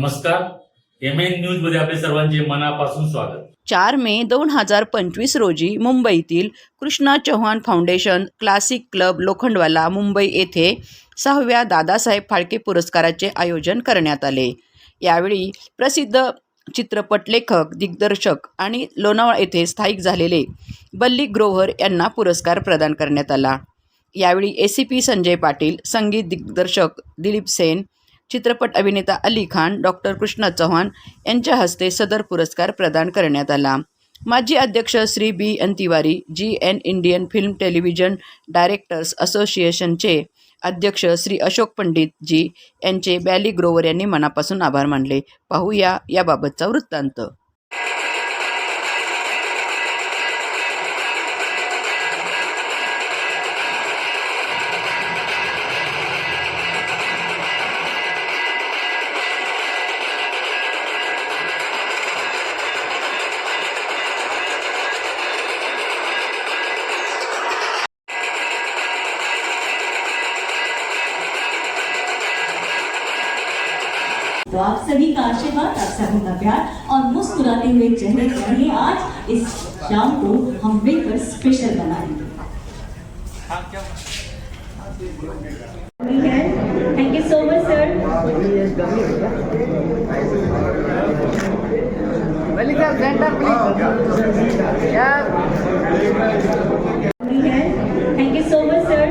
नमस्कार. M N न्यूजमध्ये आपले सर्वांचे मनापासून स्वागत. चार मे दोन हजार पंचवीस रोजी मुंबईतील Krishna Chavan foundation classic club Lokhandwala Mumbai येथे सहाव्या दादासाहेब फाळके पुरस्काराचे आयोजन करण्यात आले. यावेळी प्रसिद्ध चित्रपट लेखक दिग्दर्शक आणि लोणावळा येथे स्थायिक झालेले बल्ली ग्रोव्हर यांना पुरस्कार प्रदान करण्यात आला. यावेळी A C P Sanjay Patil संगीत दिग्दर्शक दिलीप सेन चित्रपट अभिनेता अली खान डॉक्टर कृष्णा चव्हाण यांच्या हस्ते सदर पुरस्कार प्रदान करण्यात आला. माजी अध्यक्ष श्री बी. एन तिवारी जी एन इंडियन फिल्म टेलिव्हिजन डायरेक्टर्स असोसिएशनचे अध्यक्ष श्री अशोक पंडित जी यांचे बॅली ग्रोवर यांनी मनापासून आभार मानले. पाहूया याबाबतचा वृत्तांत. तो आप सभी का आशीर्वाद आप सभी का प्यार और मुस्कुराते हुए चेहरे चाहिए आज इस शाम को हम मिलकर स्पेशल बनाएँगे thank you so much sir thank you so much sir